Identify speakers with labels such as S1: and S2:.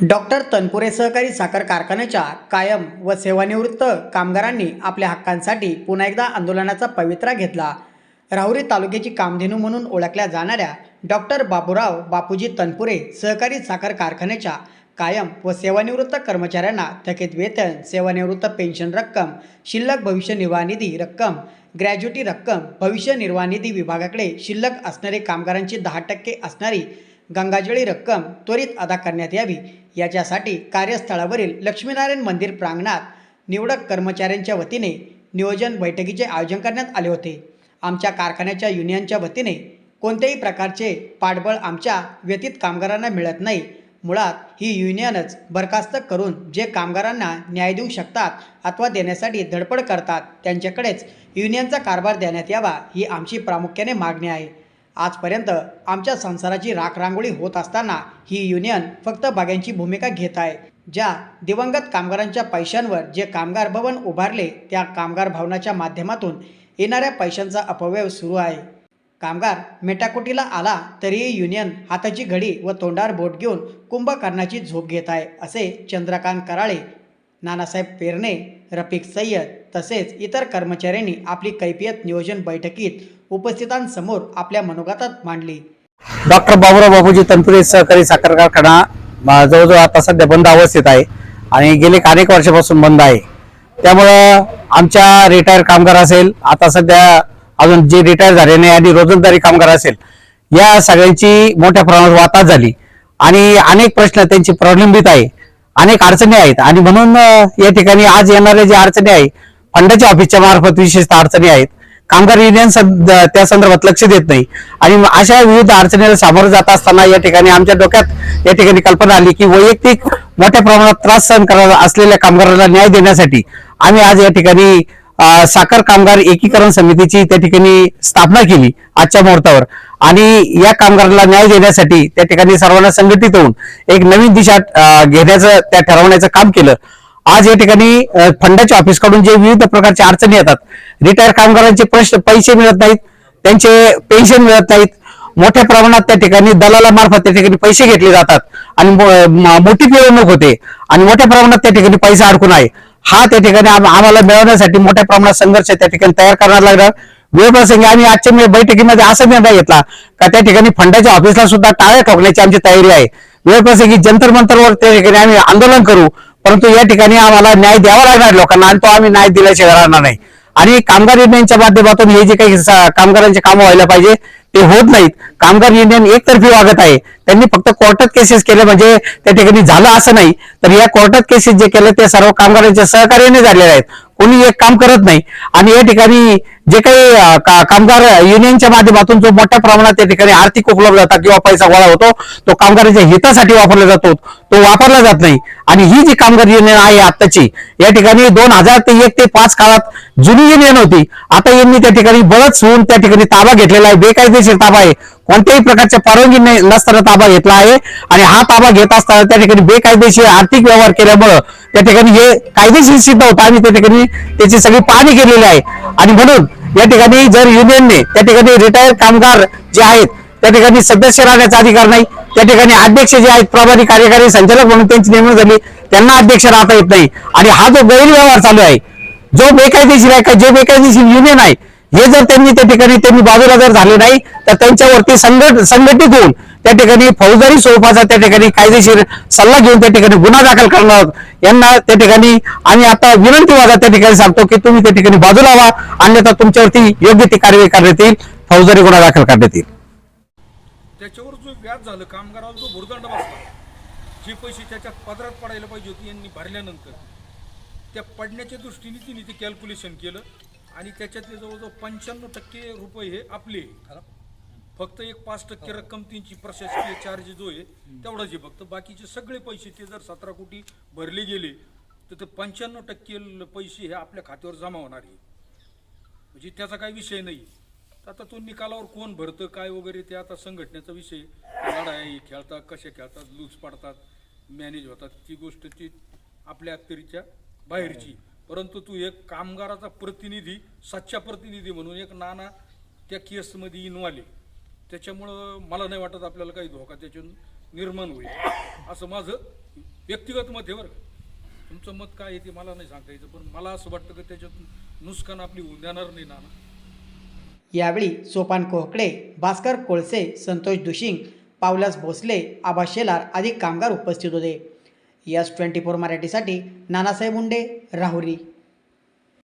S1: Doctor Tanpure सहकारी साखर कारखान्याच्या कायम व सेवानिवृत्त कामगारांनी आपल्या हक्कांसाठी पुन्हा एकदा आंदोलनाचा पवित्रा घेतला. राहुरी तालुक्याची कामधेनू म्हणून ओळखल्या जाणाऱ्या डॉक्टर बाबूराव बापूजी तनपुरे सहकारी साखर कारखान्याच्या कायम व सेवानिवृत्त कर्मचाऱ्यांना थकीत वेतन सेवानिवृत्त पेन्शन रक्कम शिल्लक भविष्य निर्वाह निधी रक्कम ग्रॅज्युटी रक्कम भविष्य निर्वाह निधी विभागाकडे शिल्लक असणारे कामगारांची दहा टक्के असणारी गंगाजळी रक्कम त्वरित अदा करण्यात यावी. याच्यासाठी कार्यस्थळावरील लक्ष्मीनारायण मंदिर प्रांगणात निवडक कर्मचाऱ्यांच्या वतीने नियोजन बैठकीचे आयोजन करण्यात आले होते. आमच्या कारखान्याच्या युनियनच्या वतीने कोणत्याही प्रकारचे पाठबळ आमच्या व्यतीत कामगारांना मिळत नाही. मुळात ही युनियनच बरखास्त करून जे कामगारांना न्याय देऊ शकतात अथवा देण्यासाठी धडपड करतात त्यांच्याकडेच युनियनचा कारभार देण्यात यावा ही आमची प्रामुख्याने मागणी आहे. आजपर्यंत आमच्या संसाराची राखरांगोळी होत असताना ही युनियन फक्त बाग्यांची भूमिका घेत आहे. ज्या दिवंगत कामगारांच्या पैशांवर जे कामगार भवन उभारले त्या कामगार भवनाच्या माध्यमातून येणाऱ्या पैशांचा अपव्यय सुरू आहे. कामगार मेटाकुटीला आला तरीही युनियन हाताची घडी व तोंडावर बोट घेऊन कुंभकर्णाची झोप घेत आहे असे चंद्रकांत कराळे नानासाहेब पेरणे रफिक सय्यद तसेच इतर कर्मचाऱ्यांनी आपली कैफियत नियोजन बैठकीत उपस्थितांसमोर आपल्या मनोगतात मांडली.
S2: डॉक्टर बाबुराव बाबूजी तनपुरे सहकारी साखर कारखाना जवळजवळ आता सध्या बंद अवस्थेत आहे आणि गेले अनेक वर्षापासून बंद आहे. त्यामुळं आमच्या रिटायर कामगार असेल आता सध्या अजून जे रिटायर झाले नाही आणि रोजंदारी कामगार असेल या सगळ्यांची मोठ्या प्रमाणात वाता झाली. आणि अनेक प्रश्न त्यांची प्रलंबित आहे. अनेक अडचणी आहेत आणि म्हणून या ठिकाणी आज येणाऱ्या ज्या अडचणी आहे फंडाच्या ऑफिसच्या मार्फत विशेषतः अडचणी आहेत. कामगार युनियन त्या संदर्भात लक्ष देत नाही. आणि अशा विविध अडचणीला सामोरं जात असताना या ठिकाणी आमच्या डोक्यात या ठिकाणी कल्पना आली की वैयक्तिक मोठ्या प्रमाणात त्रास सहन करत असलेल्या कामगारांना न्याय देण्यासाठी आम्ही आज या ठिकाणी साखर कामगार एकीकरण समितीची त्या ठिकाणी स्थापना केली आजच्या मुहूर्तावर. आणि या कामगारांना न्याय देण्यासाठी त्या ठिकाणी सर्वांना संघटित होऊन एक नवीन दिशा घेण्याचं त्या ठरवण्याचं काम केलं. आज या ठिकाणी फंडाच्या ऑफिसकडून जे विविध प्रकारच्या अडचणी येतात रिटायर कामगारांचे प्रश्न पैसे मिळत नाहीत त्यांचे पेन्शन मिळत नाहीत मोठ्या प्रमाणात त्या ठिकाणी दलालामार्फत त्या ठिकाणी पैसे घेतले जातात आणि मोठी पिळवणूक होते आणि मोठ्या प्रमाणात त्या ठिकाणी पैसा अडकून आहे. हा त्या ठिकाणी आम्हाला मिळवण्यासाठी मोठ्या प्रमाणात संघर्ष त्या ठिकाणी तयार करणार लागणार वेळ प्रसंगी आम्ही आजच्या बैठकीमध्ये असा निर्णय घेतला का त्या ठिकाणी फंडाच्या ऑफिसला सुद्धा टाळ्या ठोकण्याची आमची तयारी आहे. वेळ प्रसंगी जंतर मंतरवर त्या ठिकाणी आम्ही आंदोलन करू. परंतु या ठिकाणी आम्हाला न्याय द्यावा लागणार लोकांना आणि तो आम्ही न्याय दिल्याशिवाय राहणार नाही. आणि कामगार युनियनच्या माध्यमातून हे जे काही कामगारांचे कामं व्हायला पाहिजे ते होत नाहीत. कामगार युनियन एकतर्फी वागत आहे. त्यांनी फक्त कोर्टात केसेस केले म्हणजे त्या ठिकाणी झालं असं नाही. तर या कोर्टात केसेस जे केले ते सर्व कामगारांच्या सहकार्याने झालेले आहेत. कोणी एक काम करत नाही. आणि या ठिकाणी जे काही का- कामगार युनियनच्या माध्यमातून जो मोठ्या प्रमाणात त्या ठिकाणी आर्थिक उपलब्धता किंवा पैसा गोळा होतो तो कामगारांच्या हितासाठी वापरला जातो तो वापरला जात नाही. आणि ही जी कामगार युनियन आहे आत्ताची या ठिकाणी दोन हजार ते एक ते पाच काळात जुनी युनियन होती. आता यांनी त्या ठिकाणी बळच होऊन त्या ठिकाणी ताबा घेतलेला आहे. बेकायदेशीर ताबा आहे. कोणत्याही प्रकारच्या परवानगी नाही- नसताना ताबा घेतला आहे. आणि हा ताबा घेत असताना त्या ठिकाणी बेकायदेशीर आर्थिक व्यवहार केल्यामुळं त्या ठिकाणी हे कायदेशीर सिद्ध होतं. आणि त्या ठिकाणी त्याची सगळी पाहणी केलेली आहे. आणि म्हणून या ठिकाणी जर युनियनने त्या ठिकाणी रिटायर कामगार जे आहेत त्या ठिकाणी सदस्य राहण्याचा अधिकार नाही. त्या ठिकाणी अध्यक्ष जे आहेत प्रभारी कार्यकारी संचालक म्हणून त्यांची नेमणूक झाली. त्यांना अध्यक्ष राहता येत नाही. आणि हा जो गैरव्यवहार चालू आहे जो बेकायदेशीर आहे का जे बेकायदेशीर युनियन आहे हे जर त्यांनी त्या ठिकाणी त्यांनी बाजूला जर झाले नाही तर त्यांच्यावरती संघट संघटित होऊन त्या ठिकाणी फौजदारी स्वरूपाचा त्या ठिकाणी कायदेशीर सल्ला घेऊन त्या ठिकाणी गुन्हा दाखल करणार यांना त्या ठिकाणी आणि आता विनंती वाजा त्या ठिकाणी सांगतो की तुम्ही त्या ठिकाणी बाजूला व्हा अन्यथा तुमच्यावरती योग्य ती कारवाई करण्यात येईल फौजदारी गुन्हा दाखल करण्यात येईल.
S3: त्याच्यावर जो व्याज झालं कामगाराला जो भुर्दंड बसला जे पैसे त्याच्या पदरात पडायला पाहिजे होते यांनी भरल्यानंतर त्या पडण्याच्या दृष्टीने तिने ते कॅल्क्युलेशन केलं. आणि त्याच्यातले जवळजवळ पंच्याण्णव टक्के रुपये हे आपले. फक्त एक पाच टक्के रक्कम त्यांची प्रशासकीय चार्ज जो आहे तेवढाच आहे फक्त. बाकीचे सगळे पैसे ते जर सतरा कोटी भरले गेले तर ते पंच्याण्णव टक्के पैसे हे आपल्या खात्यावर जमा होणार आहे. म्हणजे त्याचा काही विषय नाही. आता तो निकालावर कोण भरतं काय वगैरे ते आता संघटनेचा विषय लढाई खेळतात कसे खेळतात लूज पाडतात मॅनेज होतात. ती गोष्ट ती आपल्या अखत्यारीच्या बाहेरची. परंतु तू एक कामगाराचा प्रतिनिधी सच्चा प्रतिनिधी म्हणून एक नाना त्या केसमध्ये इनवाले आहे त्याच्यामुळं मला नाही वाटत आपल्याला काही धोका त्याच्यातून निर्माण होईल. असं माझं व्यक्तिगत मत आहे बरं तुमचं मत काय आहे ते मला नाही सांगता यायचं पण मला असं वाटतं की त्याच्यातून नुकसान आपली होऊन देणार नाही नाना.
S1: यावेळी सोपान कोहकडे भास्कर कोळसे संतोष दुशिंग पावलास भोसले आबा शेलार आदी कामगार उपस्थित होते. यस ट्वेंटी फोर मराठीसाठी नानासाहेब मुंडे राहुरी.